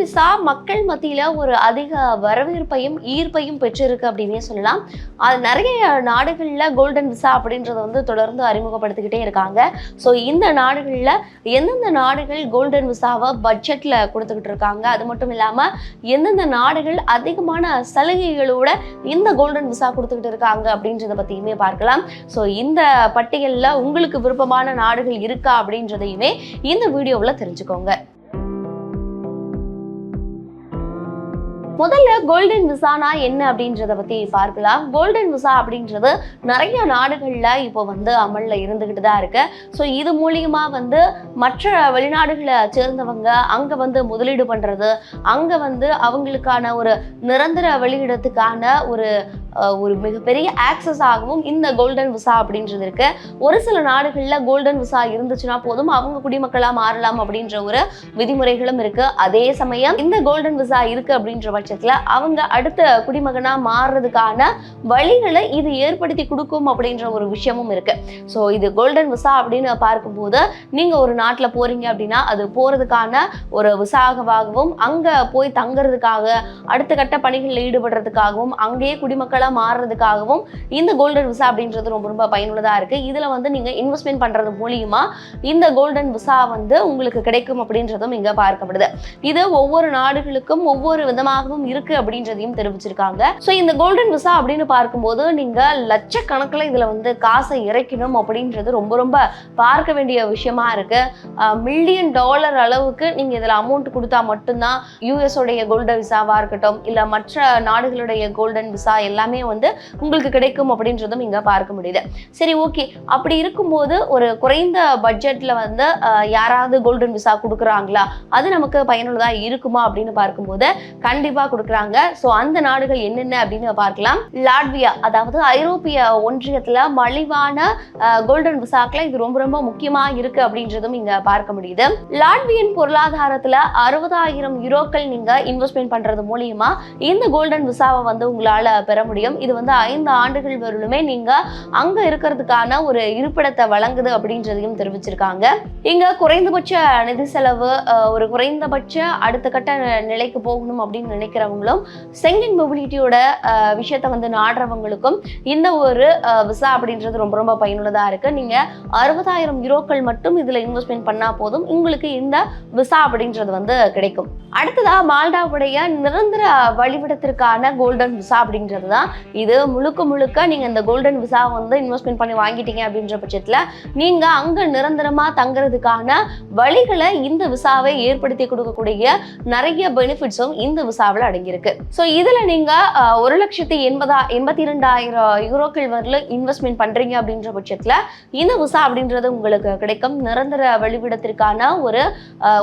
Visa மக்கள் மத்தியில் ஒரு அதிக வரவேற்பையும் ஈர்ப்பையும் பெற்றிருக்கு அப்படின்னே சொல்லலாம். அது நிறைய நாடுகளில் கோல்டன் விசா அப்படின்றத வந்து தொடர்ந்து அறிமுகப்படுத்திக்கிட்டே இருக்காங்க. ஸோ இந்த நாடுகளில் எந்தெந்த நாடுகள் கோல்டன் விசாவை பட்ஜெட்டில் கொடுத்துக்கிட்டு இருக்காங்க? அது மட்டும் இல்லாமல் எந்தெந்த நாடுகள் அதிகமான சலுகைகளோட இந்த கோல்டன் விசா கொடுத்துக்கிட்டு இருக்காங்க அப்படின்றத பற்றியுமே பார்க்கலாம். ஸோ இந்த பட்டியலில் உங்களுக்கு விருப்பமான நாடுகள் இருக்கா அப்படின்றதையுமே இந்த வீடியோவில் தெரிஞ்சுக்கோங்க. முதல்ல கோல்டன் விசானா என்ன அப்படின்றத பத்தி பார்க்கலாம். கோல்டன் விசா அப்படின்றது நிறைய நாடுகள்ல இப்போ வந்து அமல்ல இருந்துகிட்டு தான் இருக்கு. ஸோ இது மூலியமா வந்து மற்ற வெளிநாடுகளை சேர்ந்தவங்க அங்க வந்து முதலீடு பண்றது அங்க வந்து அவங்களுக்கான ஒரு நிரந்தர வெளியிடத்துக்கான ஒரு ஒரு மிகப்பெரிய ஆக்சஸ் ஆகவும் இந்த கோல்டன் விசா அப்படின்றது இருக்கு. ஒரு சில நாடுகளில் கோல்டன் விசா இருந்துச்சுன்னா போதும் அவங்க குடிமக்களாக மாறலாம் அப்படின்ற ஒரு விதிமுறைகளும் இருக்கு. அதே சமயம் இந்த கோல்டன் விசா இருக்கு அப்படின்ற பட்சத்துல அவங்க அடுத்த குடிமகனாக மாறுறதுக்கான வழிகளை இது ஏற்படுத்தி கொடுக்கும் அப்படின்ற ஒரு விஷயமும் இருக்கு. ஸோ இது கோல்டன் விசா அப்படின்னு பார்க்கும்போது நீங்க ஒரு நாட்டில் போறீங்க அப்படின்னா அது போறதுக்கான ஒரு விசாகவாகவும் அங்க போய் தங்குறதுக்காக அடுத்த கட்ட பணிகளில் ஈடுபடுறதுக்காகவும் அங்கேயே குடிமக்களா மாறுறதுக்காகவும் இந்த கோல்டன் விசா அப்படின்றது ரொம்ப ரொம்ப பயனுள்ளதாக இருக்குது இதில் வந்து நீங்கள் இன்வெஸ்ட்மெண்ட் பண்ணுறது மூலியமா இந்த கோல்டன் விசா வந்து உங்களுக்கு கிடைக்கும் அப்படின்றதும் இங்கே பார்க்கப்படுது. இது ஒவ்வொரு நாடுகளுக்கும் ஒவ்வொரு விதமாகவும் இருக்கு அப்படின்றதையும் தெரிவிச்சிருக்காங்க. ஸோ இந்த கோல்டன் விசா அப்படின்னு பார்க்கும்போது நீங்கள் லட்சக்கணக்கில் இதில் வந்து காசை இறக்கணும் அப்படின்றது ரொம்ப ரொம்ப பார்க்க வேண்டிய விஷயமா இருக்கு. மில்லியன் டாலர் அளவுக்கு நீங்க இதில் அமௌண்ட் கொடுத்தா மட்டும்தான் யூஎஸ் உடைய கோல்டன் விசாவா இருக்கட்டும் இல்ல மற்ற நாடுகளுடைய கோல்டன் விசா எல்லாம் வந்து உங்களுக்கு கிடைக்கும் அப்படின்றதும் இங்க பார்க்க முடியுது. சரி ஓகே. அப்படி இருக்கும்போது ஒரு குறைந்த பட்ஜெட்ல வந்து யாராவது கோல்டன் விசா கொடுக்குறாங்களா? அது நமக்கு பயனுள்ளதா இருக்குமா அப்படின்னு பார்க்கும்போது கண்டிப்பா கொடுக்குறாங்க. ஸோ அந்த நாடுகள் என்னென்ன அப்படின்னு பார்க்கலாம். லாட்வியா அதாவது ஐரோப்பிய ஒன்றியத்துல மலிவான கோல்டன் விசாக்கள் இது ரொம்ப ரொம்ப முக்கியமா இருக்கு அப்படின்றதும் இங்க பார்க்க முடியுது. லாட்வியன் பொருளாதாரத்துல அறுபதாயிரம் யூரோக்கள் நீங்க இன்வெஸ்ட்மெண்ட் பண்றது மூலியமா இந்த கோல்டன் விசாவை வந்து உங்களால பெற முடியும் இது வந்து ஐந்து ஆண்டுகள் வரலுமே நீங்க அங்க இருக்கிறதுக்கான ஒரு இருப்பிடத்தை வழங்குது அப்படின்றதையும் தெரிவிச்சிருக்காங்க. இங்க குறைந்தபட்ச நிதி செலவு அஹ், ஒரு குறைந்தபட்ச அடுத்த கட்ட நிலைக்கு போகணும் அப்படின்னு நினைக்கிறவங்களும் செங்கன் மொபிலிட்டியோட விஷயத்த வந்து நாடுறவங்களுக்கும் இந்த ஒரு விசா அப்படின்றது ரொம்ப ரொம்ப பயனுள்ளதா இருக்கு. நீங்க அறுபதாயிரம் யூரோக்கள் மட்டும் இதுல இன்வெஸ்ட்மெண்ட் பண்ணா போதும். உங்களுக்கு இந்த விசா அப்படின்றது வந்து கிடைக்கும். அடுத்ததா மால்டாவுடைய நிரந்தர வழிவிடத்திற்கான கோல்டன் விசா அப்படின்றது தான் இது முழுக்க முழுக்க நீங்க இந்த கோல்டன் விசா வந்து இன்வெஸ்ட்மெண்ட் பண்ணி வாங்கிட்டீங்க அப்படின்ற பட்சத்துல நீங்க அங்க நிரந்தரமா தங்குறதுக்கான வழிகளை இந்த விசாவை ஏற்படுத்தி கொடுக்கக்கூடிய நிறைய பெனிஃபிட்ஸும் இந்த விசாவில் அடங்கியிருக்கு. ஸோ இதுல நீங்க ஒரு லட்சத்தி எண்பதா எண்பத்தி இரண்டாயிரம் யூரோக்கள் வரல இன்வெஸ்ட்மெண்ட் பண்றீங்க அப்படின்ற பட்சத்துல இந்த விசா அப்படின்றது உங்களுக்கு கிடைக்கும். நிரந்தர வழிவிடத்திற்கான ஒரு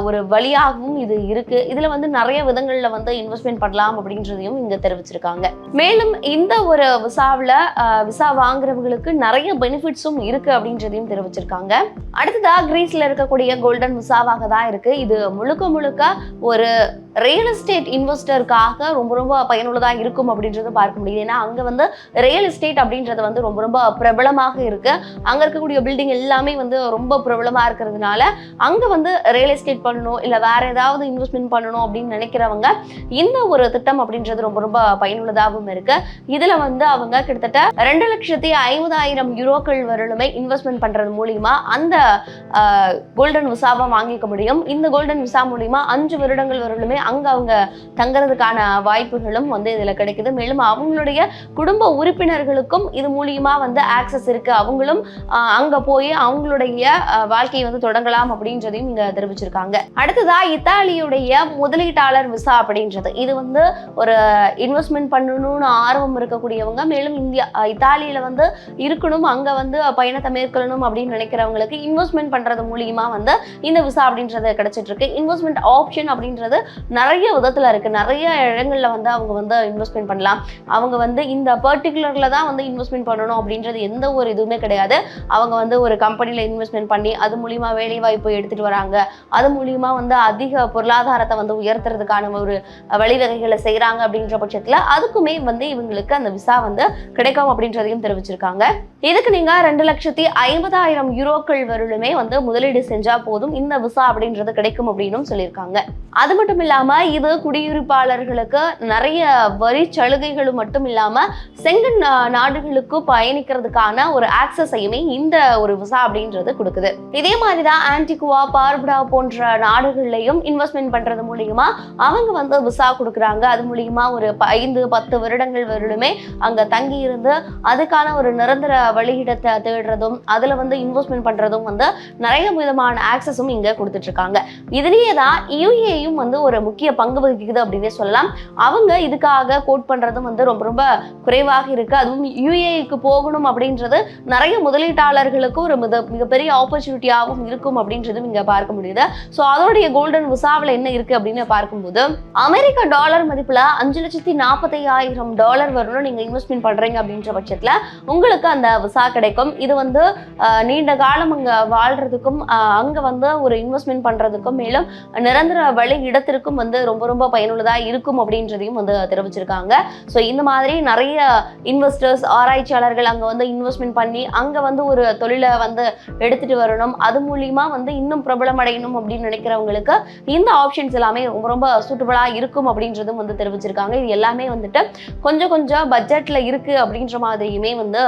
ஒரு வழியாகவும் இது இருக்கு. இதுல வந்து நிறைய விதங்கள்ல வந்து இன்வெஸ்ட்மெண்ட் பண்ணலாம் அப்படின்றதையும் இங்க தெரிவிச்சிருக்காங்க. மேலும் இந்த ஒரு விசாவில் விசா வாங்குறவங்களுக்கு நிறைய பெனிஃபிட்ஸும் இருக்கு அப்படின்றதையும் தெரிவிச்சிருக்காங்க. அடுத்ததாக கிரீஸ்ல இருக்கக்கூடிய கோல்டன் விசாவாக தான் இருக்கு. இது முழுக்க முழுக்க ஒரு ரியல் எஸ்டேட் இன்வெஸ்டருக்காக ரொம்ப ரொம்ப பயனுள்ளதாக இருக்கும் அப்படின்றத பார்க்க முடியுது. ஏன்னா அங்க வந்து ரியல் எஸ்டேட் அப்படின்றது வந்து ரொம்ப ரொம்ப பிரபலமாக இருக்கு. அங்க இருக்கக்கூடிய பில்டிங் எல்லாமே வந்து ரொம்ப பிரபலமா இருக்கிறதுனால அங்க வந்து ரியல் எஸ்டேட் பண்ணணும் இல்ல வேற ஏதாவது இன்வெஸ்ட்மெண்ட் பண்ணணும் அப்படின்னு நினைக்கிறவங்க இந்த ஒரு திட்டம் அப்படின்றது ரொம்ப ரொம்ப பயனுள்ளதாகவும் இருக்கு. இதுல வந்து அவங்க கிட்டத்தட்ட ரெண்டு லட்சத்தி ஐம்பதாயிரம் யூரோக்கள் வரலுமே இன்வெஸ்ட்மெண்ட் பண்றது மூலியமா அந்த கோல்டன் விசாவை வாங்கிக்க முடியும். இந்த கோல்டன் விசா மூலியமா அஞ்சு வருடங்கள் வரலுமே அங்க அவங்க தங்குறதுக்கான வாய்ப்புகளும் வந்து இதுல கிடைக்குது. மேலும் அவங்களுடைய குடும்ப உறுப்பினர்களுக்கும் இது மூலியமா வந்து ஆக்சஸ் இருக்கு. அவங்களும் அங்க போய் அவங்களுடைய வாழ்க்கையை வந்து தொடங்கலாம் அப்படின்றதையும் இங்க தெரிவிச்சிருக்காங்க. அடுத்ததா இத்தாலியுடைய முதலீட்டாளர் விசா அப்படின்றது. இது வந்து ஒரு இன்வெஸ்ட்மெண்ட் பண்ணணும்னு ஆர்வம் இருக்கக்கூடியவங்க. மேலும் இந்தியா இத்தாலியில் இத்தாலியில வந்து இருக்கணும் அங்க வந்து பயணத்தை மேற்கொள்ளணும் அப்படின்னு நினைக்கிறவங்களுக்கு இன்வெஸ்ட்மெண்ட் பண்றது மூலியமா வந்து இந்த விசா அப்படின்றது கிடைச்சிட்டு இருக்கு இன்வெஸ்ட்மெண்ட் ஆப்ஷன் அப்படின்றது நிறைய விதத்துல இருக்கு. நிறைய இடங்கள்ல வந்து அவங்க வந்து இன்வெஸ்ட்மெண்ட் பண்ணலாம். அவங்க வந்து இந்த பர்டிகுலர்ல தான் வந்து இன்வெஸ்ட்மெண்ட் பண்ணணும் அப்படின்றது எந்த ஒரு இதுவுமே கிடையாது. அவங்க வந்து ஒரு கம்பெனியில் இன்வெஸ்ட்மெண்ட் பண்ணி அது மூலியமா வேலை வாய்ப்பு எடுத்துட்டு வராங்க. அது மூலியமா வந்து அதிக பொருளாதாரத்தை வந்து உயர்த்துறதுக்கான ஒரு வழிவகைகளை செய்யறாங்க அப்படின்ற பட்சத்துல அதுக்குமே வந்து இவங்களுக்கு அந்த விசா வந்து கிடைக்கும் அப்படின்றதையும் தெரிவிச்சிருக்காங்க. இதுக்கு நீங்கள் ரெண்டு லட்சத்தி ஐம்பதாயிரம் யூரோக்கள் வரலுமே வந்து முதலீடு செஞ்சால் போதும்? இந்த விசா அப்படின்றது கிடைக்கும் அப்படின்னு சொல்லியிருக்காங்க. அது மட்டும் இல்லாமல் இது குடியிருப்பாளர்களுக்கு நிறைய வரி சலுகைகளும் மட்டும் இல்லாமல் செங்கன் நா- நாடுகளுக்கு பயணிக்கிறதுக்கான ஒரு ஆக்சஸையுமே இந்த ஒரு விசா அப்படின்றது கொடுக்குது. இதே மாதிரி தான் ஆன்டிகுவா பார்புடா போன்ற நாடுகள்லையும் இன்வெஸ்ட்மெண்ட் பண்ணுறது மூலியமா அவங்க வந்து விசா கொடுக்குறாங்க. அது மூலியமா ஒரு ப- ஐந்து பத்து வருடங்கள் வரலுமே அங்கே தங்கி இருந்து அதுக்கான ஒரு நிரந்தர வழியிடத்தை தேடுறதும் அதில் வந்து இன்வெஸ்ட்மெண்ட் பண்ணுறதும் வந்து நிறைய விதமான ஆக்சஸும் இங்கே கொடுத்துட்ருக்காங்க. இதுலேயே தான் யூஏயும் வந்து ஒரு முக்கிய பங்கு வகிக்குது அப்படின்னே சொல்லலாம். அவங்க இதுக்காக கோட் பண்ணுறதும் வந்து ரொம்ப ரொம்ப குறைவாக இருக்கு. அதுவும் யூஏக்கு போகணும் அப்படின்றது நிறைய முதலீட்டாளர்களுக்கு ஒரு மிக மிகப்பெரிய ஆப்பர்ச்சுனிட்டியாகவும் இருக்கும் அப்படின்றதும் இங்கே பார்க்க முடியுது. ஸோ அதோடைய கோல்டன் விசாவில் என்ன இருக்குது அப்படின்னு பார்க்கும்போது அமெரிக்க டாலர் மதிப்பில் அஞ்சு லட்சத்தி நாற்பத்தி ஆயிரம் டாலர் வரணும் நீங்கள் இன்வெஸ்ட்மெண்ட் பண்ணுறீங்க அப்படின்ற பட்சத்தில் உங்களுக்கு அந்த விசா கிடைக்கும். இது வந்து நீண்ட காலம் அங்கே வாழ்கிறதுக்கும் அங்கே வந்து ஒரு இன்வெஸ்ட்மெண்ட் பண்ணுறதுக்கும் மேலும் நிரந்தர வழி இடத்திற்கும் வந்து ரொம்ப ரொம்ப பயனுள்ளதாக இருக்கும் அப்படின்றதையும் வந்து தெரிவிச்சிருக்காங்க. ஸோ இந்த மாதிரி நிறைய இன்வெஸ்டர்ஸ் ஆராய்ச்சியாளர்கள் அங்கே வந்து இன்வெஸ்ட்மெண்ட் பண்ணி அங்கே வந்து ஒரு தொழிலை வந்து எடுத்துட்டு வரணும். அது மூலியமாக வந்து இன்னும் பிரபலம் அடையணும் அப்படின்னு நினைக்கிறவங்களுக்கு இந்த ஆப்ஷன்ஸ் எல்லாமே ரொம்ப ரொம்ப சூட்டபுளாக இருக்கும் அப்படின்றதும் வந்து தெரிவிச்சிருக்காங்க. இது எல்லாமே வந்துட்டு கொஞ்சம் கொஞ்சம் பட்ஜெட்டில் இருக்கு அப்படின்ற மாதிரியுமே வந்து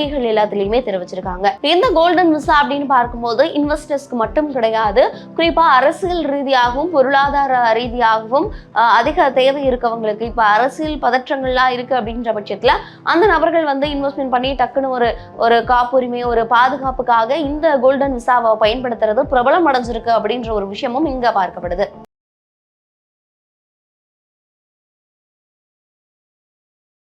அறிக்கைகள் எல்லாத்துலயுமே தெரிவிச்சிருக்காங்க. இந்த கோல்டன் விசா அப்படின்னு பார்க்கும்போது இன்வெஸ்டர்ஸ்க்கு மட்டும் கிடையாது குறிப்பா அரசியல் ரீதியாகவும் பொருளாதார ரீதியாகவும் அதிக தேவை இருக்கவங்களுக்கு இப்ப அரசியல் பதற்றங்கள்லாம் இருக்கு அப்படின்ற பட்சத்துல அந்த நபர்கள் வந்து இன்வெஸ்ட்மெண்ட் பண்ணி டக்குன்னு ஒரு ஒரு காப்புரிமை ஒரு பாதுகாப்புக்காக இந்த கோல்டன் விசாவை பயன்படுத்துறது பிரபலம் அடைஞ்சிருக்கு அப்படின்ற ஒரு விஷயமும் இங்க பார்க்கப்படுது.